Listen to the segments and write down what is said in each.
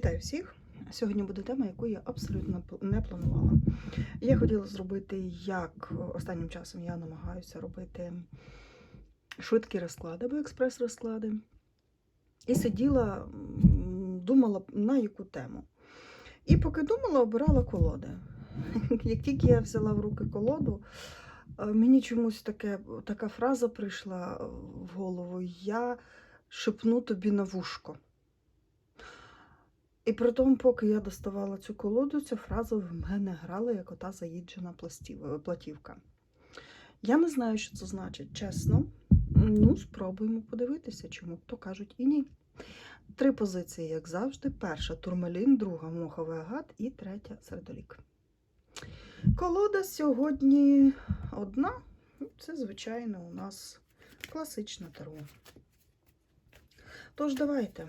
Вітаю всіх! Сьогодні буде тема, яку я абсолютно не планувала. Я хотіла зробити, як останнім часом я намагаюся робити швидкі розклади або експрес-розклади. І сиділа, думала на яку тему. І поки думала, обирала колоди. Як тільки я взяла в руки колоду, е, мені чомусь таке, така фраза прийшла е, в голову: Я шепну тобі на вушко. І при тому, поки я доставала цю колоду, ця фраза в мене грала як ота заїджена платівка. Я не знаю, що це значить, чесно. Ну, спробуємо подивитися, чому то кажуть і ні. Три позиції, як завжди: перша турмалін, друга моховий агат і третя сердолік. Колода сьогодні одна. Це, звичайно, у нас класична таро. Тож, давайте.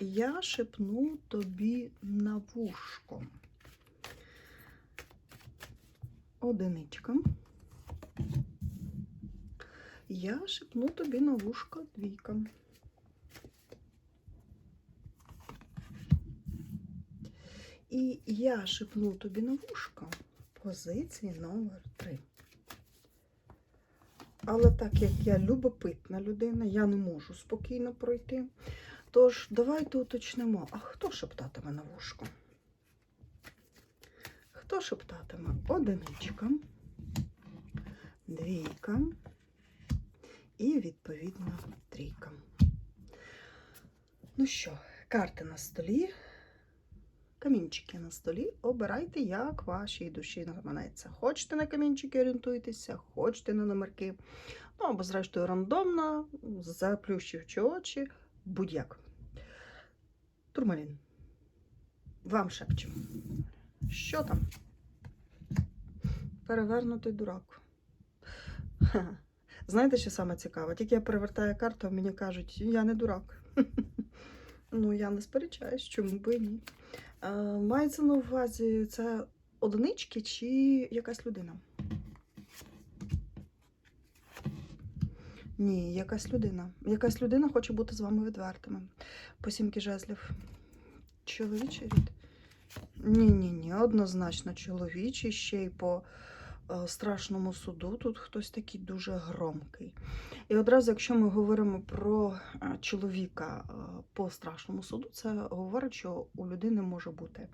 Я шепну тобі на вушко. Одиничка. Я шепну тобі на вушко двійка. І я шепну тобі на вушко позиції номер 3. Але так як я любопитна людина, я не можу спокійно пройти. Тож, давайте уточнимо, а хто шептатиме на вушко? Хто шептатиме? Одиничка, двійка і, відповідно, трійка. Ну що, карти на столі, камінчики на столі. Обирайте, як вашій душі нагаманеться. Хочете на камінчики орієнтуйтеся, хочете на номерки. Ну, або, зрештою, рандомно, заплющивши очі, будь-як. Турмалін. Вам шепчу. Що там? Перевернутий дурак. Знаєте, що саме цікаве? Тільки я перевертаю карту, а мені кажуть, я не дурак. Ну, я не сперечаюсь, чому би ні. Е, мається на увазі це одинички чи якась людина? Ні, якась людина. Якась людина хоче бути з вами відвертими. По сімки жезлів. Чоловічий рід? Ні, ні, ні, однозначно чоловічий, ще й по е, страшному суду. Тут хтось такий дуже громкий. І одразу, якщо ми говоримо про е, чоловіка е, по страшному суду, це говорить, що у людини може бути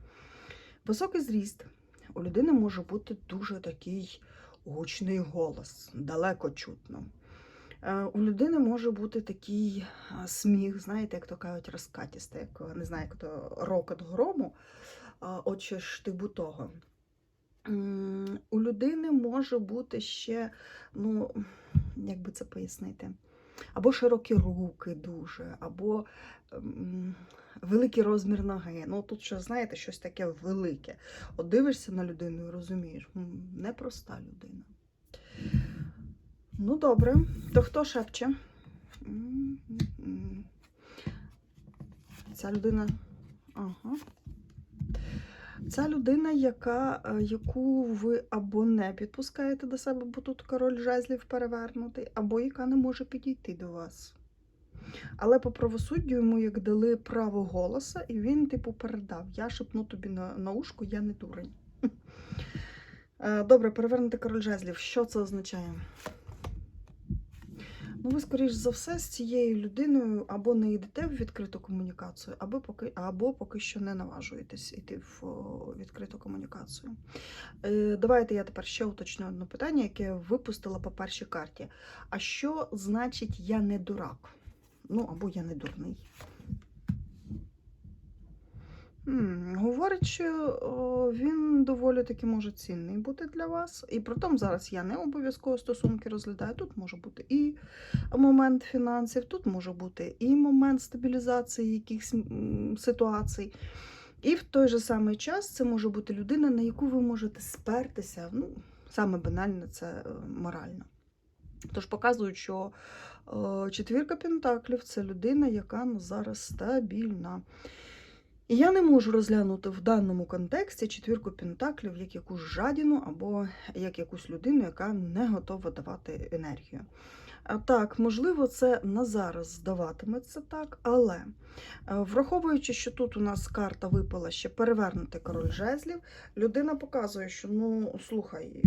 високий зріст, у людини може бути дуже такий гучний голос, далеко чутно. Е, У людини може бути такий сміх, знаєте, як то кажуть, розкатістий, як не знаю, як то рокот грому, а, от ж типу того. У людини може бути ще, ну, як би це пояснити, або широкі руки дуже, або великий розмір ноги. Ну, тут ще, знаєте, щось таке велике. От дивишся на людину і розумієш, непроста людина. Ну, добре. То хто шепче? Ця людина. Ага. Ця людина, яка, е, яку ви або не підпускаєте до себе, бо тут король жезлів перевернутий, або яка не може підійти до вас. Але по правосуддю йому як дали право голоса, і він, типу, передав: Я шепну тобі на, на ушко, я не дурень. Е, Добре, перевернути король жезлів. Що це означає? Ну, ви, скоріш за все, з цією людиною або не йдете в відкриту комунікацію, або поки, або поки що не наважуєтесь йти в відкриту комунікацію. Е, давайте я тепер ще уточню одне питання, яке випустила по першій карті. А що значить я не дурак? Ну, або я не дурний. М, Говорить, що він доволі таки може цінний бути для вас. І притом зараз я не обов'язково стосунки розглядаю. Тут може бути і момент фінансів, тут може бути і момент стабілізації якихось ситуацій. І в той же самий час це може бути людина, на яку ви можете спертися. Ну, саме банальне це е, морально. Тож показують, що е, четвірка пентаклів це людина, яка ну, зараз стабільна. І я не можу розглянути в даному контексті четвірку пентаклів як якусь жадіну або як якусь людину, яка не готова давати енергію. Так, можливо, це на зараз здаватиметься так, але е, враховуючи, що тут у нас карта випала ще перевернути король жезлів, людина показує, що ну слухай,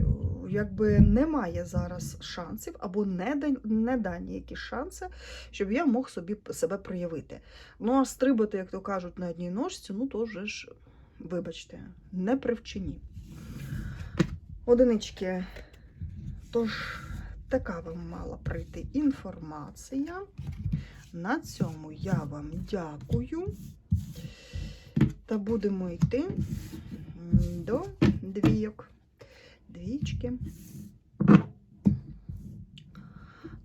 якби немає зараз шансів або не, не дані якісь шанси, щоб я мог собі себе проявити. Ну а стрибати, як то кажуть, на одній ножці, ну то вже ж, вибачте, не при вчині. Одинички. Тож, така вам мала прийти інформація. На цьому я вам дякую. Та будемо йти до двійок. Двічки.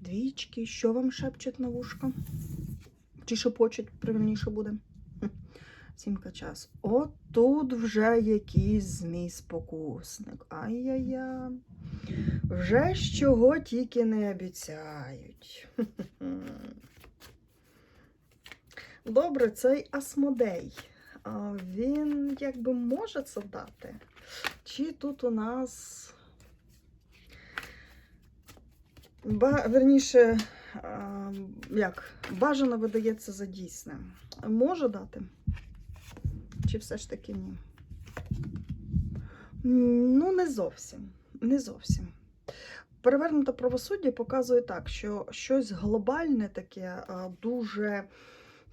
Двічки. Що вам шепчуть на вушко? Чи шепочуть, правильніше буде? Сімка час. От тут вже якийсь змій спокусник. Ай-яй-яй. Вже з чого тільки не обіцяють. Добре, цей Асмодей. Він якби може це дати? Чи тут у нас. Ба, верніше, як, бажано видається за дійсне. Може дати? Чи все ж таки ні? Ну, не зовсім. Не зовсім. Перевернуте правосуддя показує так, що щось глобальне таке, дуже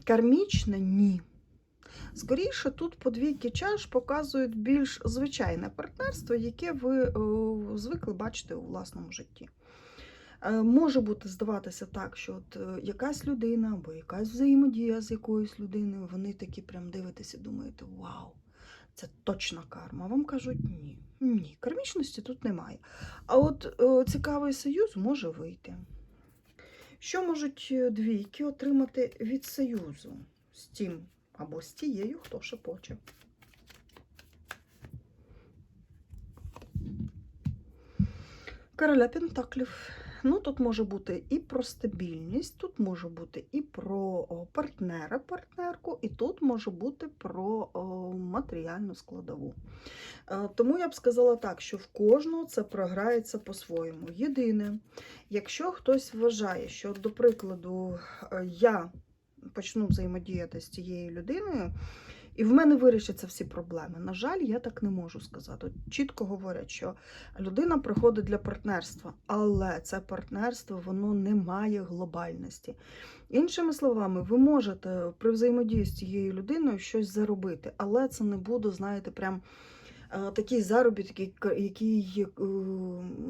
кармічне ні. Скоріше, тут подвійки чаш показують більш звичайне партнерство, яке ви е, звикли бачити у власному житті. Е, Може бути здаватися так, що от е, якась людина або якась взаємодія з якоюсь людиною, вони такі прям дивитеся і думаєте, вау, це точна карма. Вам кажуть ні. Ні, кармічності тут немає. А от цікавий союз може вийти. Що можуть двійки отримати від союзу з тим або з тією, хто шепоче? Короля Пентаклів. Ну, тут може бути і про стабільність, тут може бути і про партнера, партнерку, і тут може бути про матеріальну складову. Е, Тому я б сказала так, що в кожного це програється по-своєму. Єдине, якщо хтось вважає, що, до прикладу, е, я почну взаємодіяти з цією людиною, і в мене вирішаться всі проблеми. На жаль, я так не можу сказати. Чітко говорять, що людина приходить для партнерства, але це партнерство воно не має глобальності. Іншими словами, ви можете при взаємодії з цією людиною щось заробити, але це не буде, знаєте, прям такий заробіток, який- е,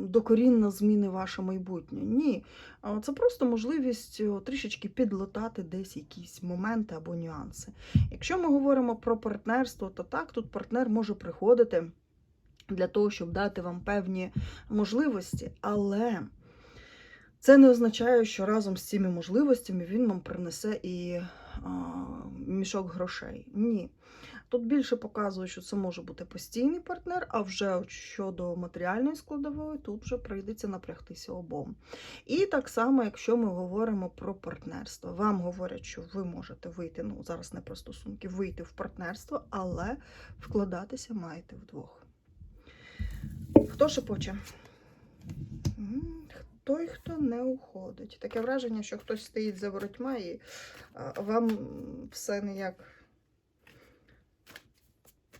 докорінно зміни ваше майбутнє. Ні, це просто можливість е, трішечки підлатати десь якісь моменти або нюанси. Якщо ми говоримо про партнерство, то так, тут партнер може приходити для того, щоб дати вам певні можливості, але це не означає, що разом з цими можливостями він вам принесе і а, мішок грошей. Ні. Тут більше показує, що це може бути постійний партнер, а вже щодо матеріальної складової, тут вже прийдеться напрягтися обом. І так само, якщо ми говоримо про партнерство, вам говорять, що ви можете вийти, ну зараз не про стосунки, вийти в партнерство, але вкладатися маєте вдвох. Хто шепоче? Той, хто не уходить. Таке враження, що хтось стоїть за воротьма і вам все ніяк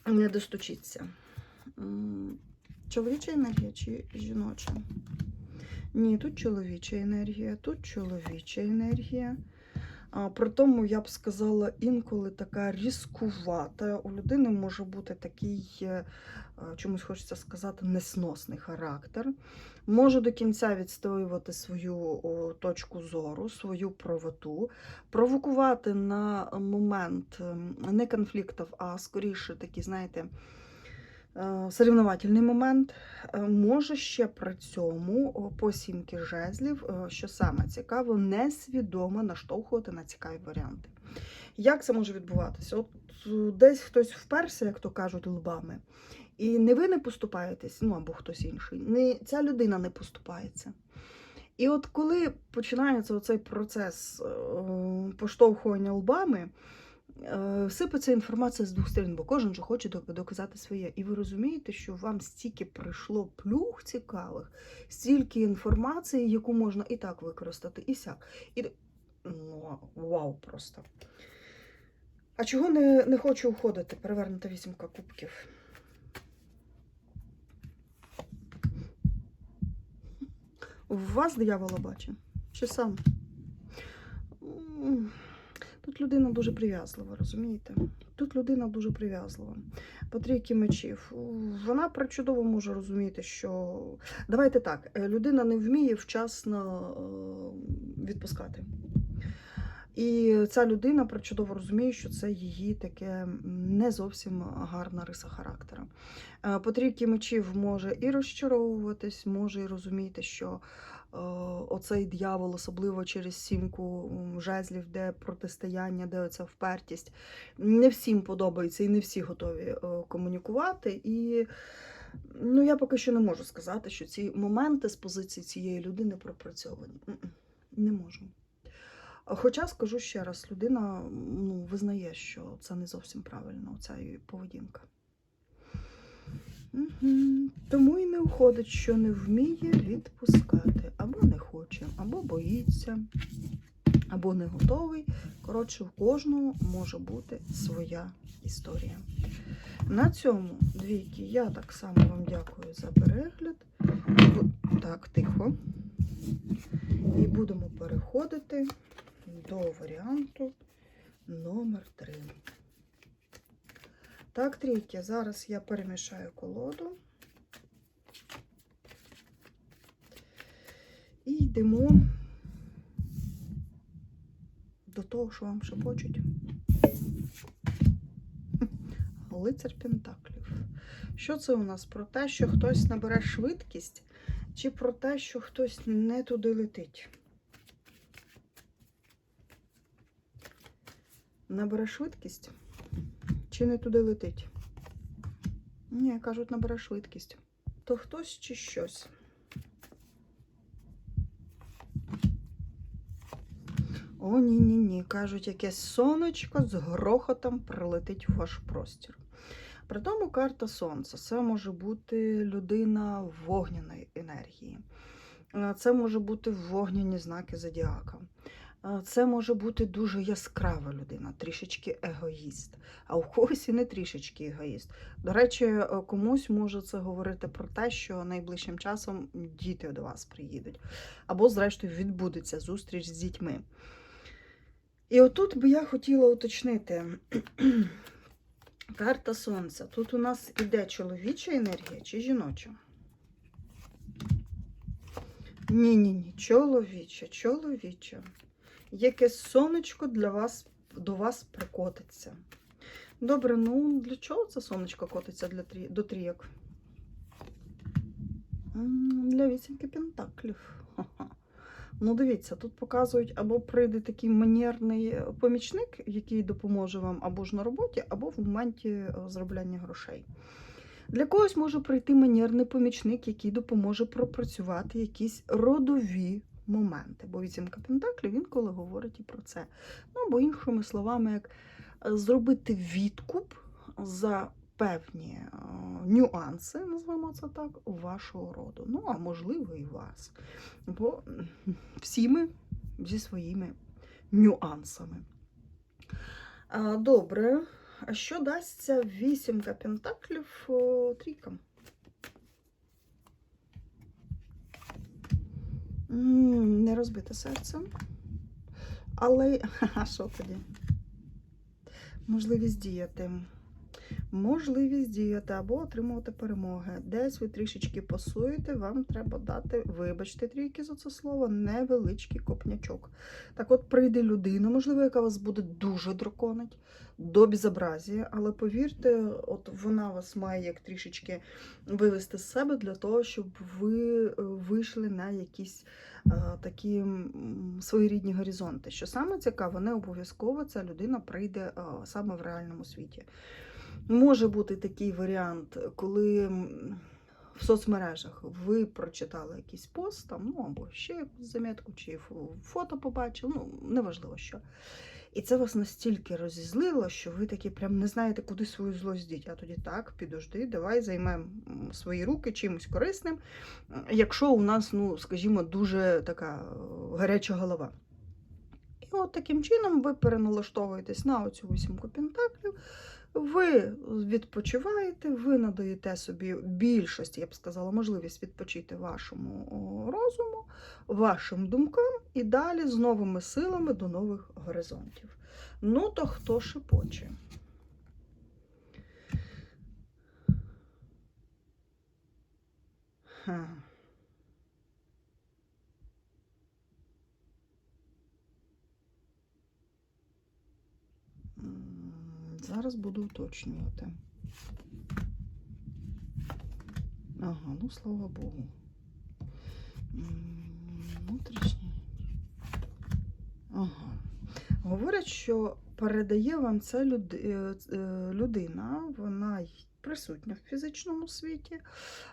не достучиться. Чоловіча енергія чи жіноча? Ні, тут чоловіча енергія, тут чоловіча енергія. А, При тому, я б сказала, інколи така різкувата. У людини може бути такий, е, чомусь хочеться сказати, несносний характер. Може до кінця відстоювати свою точку зору, свою правоту, провокувати на момент ем, не конфліктів, а скоріше такий, знаєте, е, соревновательний момент. Е, Може ще при цьому по сімки жезлів, е, що саме цікаво, несвідомо наштовхувати на цікаві варіанти. Як це може відбуватися? От десь хтось вперся, як то кажуть, лбами, і не ви не поступаєтесь, ну або хтось інший, не ця людина не поступається. І от коли починається оцей процес поштовхування лбами, сипеться інформація з двох сторін, бо кожен же хоче доказати своє. І ви розумієте, що вам стільки прийшло плюх цікавих, стільки інформації, яку можна і так використати, і сяк. І... Ну, вау просто. А чого не, не хочу уходити? Перевернута вісімка кубків. В вас диявола бачу. Чи сам? Тут людина дуже прив'язлива, розумієте? Тут людина дуже прив'язлива. По трійки мечів. Вона причудово може розуміти, що. Давайте так, е, людина не вміє вчасно е, відпускати. І ця людина причудово розуміє, що це її таке не зовсім гарна риса характера. Е, По трійки мечів може і розчаровуватись, може і розуміти, що оцей дьявол, особливо через сімку жезлів, де протистояння, де оця впертість, не всім подобається і не всі готові е, комунікувати. І ну, я поки що не можу сказати, що ці моменти з позиції цієї людини пропрацьовані. Не можу. Хоча скажу ще раз, людина ну, визнає, що це не зовсім правильно, ця її поведінка. Тому і не уходить, що не вміє відпускати, або не хоче, або боїться, або не готовий. Коротше, в кожного може бути своя історія. На цьому, двійки, я так само вам дякую за перегляд. Так, тихо. І будемо переходити до варіанту номер 3. Так, трійки, зараз я перемішаю колоду. І йдемо до того, що вам шепочуть. Лицар Пентаклів. Що це у нас? Про те, що хтось набере швидкість, чи про те, що хтось не туди летить? Набере швидкість? Чи не туди летить? Ні, кажуть, набере швидкість. То хтось чи щось. О, ні, ні, ні. Кажуть, якесь сонечко з грохотом прилетить в ваш простір. При тому карта Сонця. Це може бути людина вогняної енергії. Е, Це може бути вогняні знаки зодіака. Це може бути дуже яскрава людина, трішечки егоїст, а у когось і не трішечки егоїст. До речі, е, комусь може це говорити про те, що найближчим часом діти до вас приїдуть, або, зрештою, відбудеться зустріч з дітьми. І отут би я хотіла уточнити. Карта Сонця. Тут у нас іде чоловіча енергія чи жіноча? Ні-ні ні, чоловіча, чоловіча. Яке сонечко для вас, до вас прикотиться. Добре, ну для чого це сонечко котиться для трі... до трійок? Для вісімки пентаклів. Ну, дивіться, тут показують, або прийде такий манерний е, помічник, який допоможе вам або ж на роботі, або в моменті е, заробляння грошей. Для когось може прийти манерний помічник, який допоможе пропрацювати якісь родові моменти. Бо вісімка пентаклів інколи говорить і про це. Ну, або іншими словами, як е, зробити відкуп за певні е, нюанси, назвемо це так, вашого роду. Ну, а можливо, і вас. Бо всі ми зі своїми нюансами. А, Добре. А що дасться вісімка пентаклів трійкам? Не розбите серце. Але а що тоді? Можливість діяти. Можливість діяти або отримувати перемоги. Десь ви трішечки пасуєте, вам треба дати, вибачте, трійки за це слово, невеличкий копнячок. Так от прийде людина, можливо, яка вас буде дуже драконить, до безобразія, але повірте, от вона вас має як трішечки вивести з себе для того, щоб ви е, вийшли на якісь е, такі своєрідні горизонти. Що саме цікаво, не обов'язково ця людина прийде е, саме в реальному світі. Може бути такий варіант, коли в соцмережах ви прочитали якийсь пост, там, ну або ще якусь замітку, чи фото побачили, ну неважливо що. І це вас настільки розізлило, що ви такі прям не знаєте, куди свою злость діть. А тоді так, підожди, давай займемо свої руки чимось корисним. Якщо у нас, ну, скажімо, дуже така е, гаряча голова. І от таким чином ви переналаштовуєтесь на оцю вісімку пентаклів, ви відпочиваєте, ви надаєте собі більшість, я б сказала, можливість відпочити вашому розуму, вашим думкам і далі з новими силами до нових горизонтів. Ну, то хто шепоче? Ха. М, Зараз буду уточнювати. Ага, ну слава Богу. Внутрішній. Ага. Говорять, що передає вам це е, е, людина, вона присутня в фізичному світі,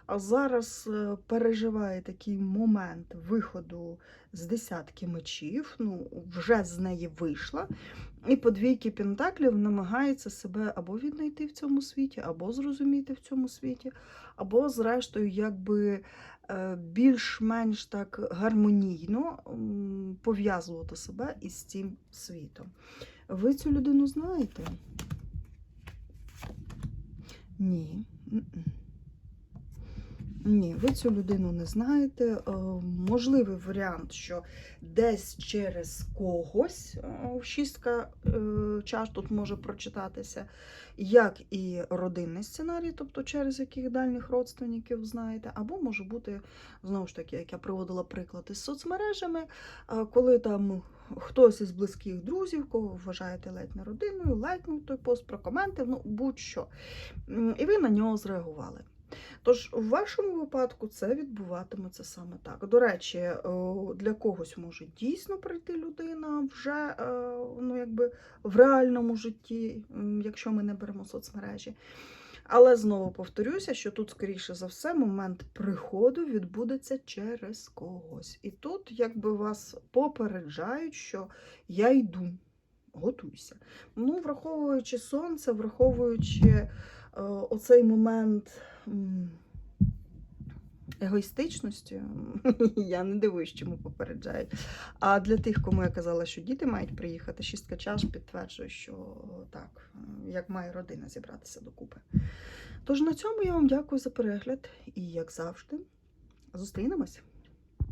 а зараз е, переживає такий момент виходу з десятки мечів, ну, вже з неї вийшла. І по двійки пентаклів намагається себе або віднайти в цьому світі, або зрозуміти в цьому світі, або, зрештою, якби е, більш-менш так гармонійно пов'язувати себе із цим світом. Ви цю людину знаєте? Ні. М-м. Ні, ви цю людину не знаєте. Е, Можливий варіант, що десь через когось е, шістка е, чаш тут може прочитатися, як і родинний сценарій, тобто через яких дальніх родственників знаєте, або може бути, знову ж таки, як я приводила приклад із соцмережами, коли там хтось із близьких друзів, кого вважаєте ледь не родиною, лайкнув той пост, прокоментив, ну будь-що. І ви на нього зреагували. Тож в вашому випадку це відбуватиметься саме так. До речі, е, для когось може дійсно прийти людина вже е, ну, якби в реальному житті, якщо ми не беремо соцмережі. Але знову повторюся, що тут, скоріше за все, момент приходу відбудеться через когось. І тут якби вас попереджають, що я йду, готуйся. Ну, враховуючи сонце, враховуючи оцей момент егоїстичності, я не дивуюсь, чому попереджають. А для тих, кому я казала, що діти мають приїхати, шістка чаш підтверджує, що так, як має родина зібратися докупи. Тож на цьому я вам дякую за перегляд і, як завжди, зустрінемось.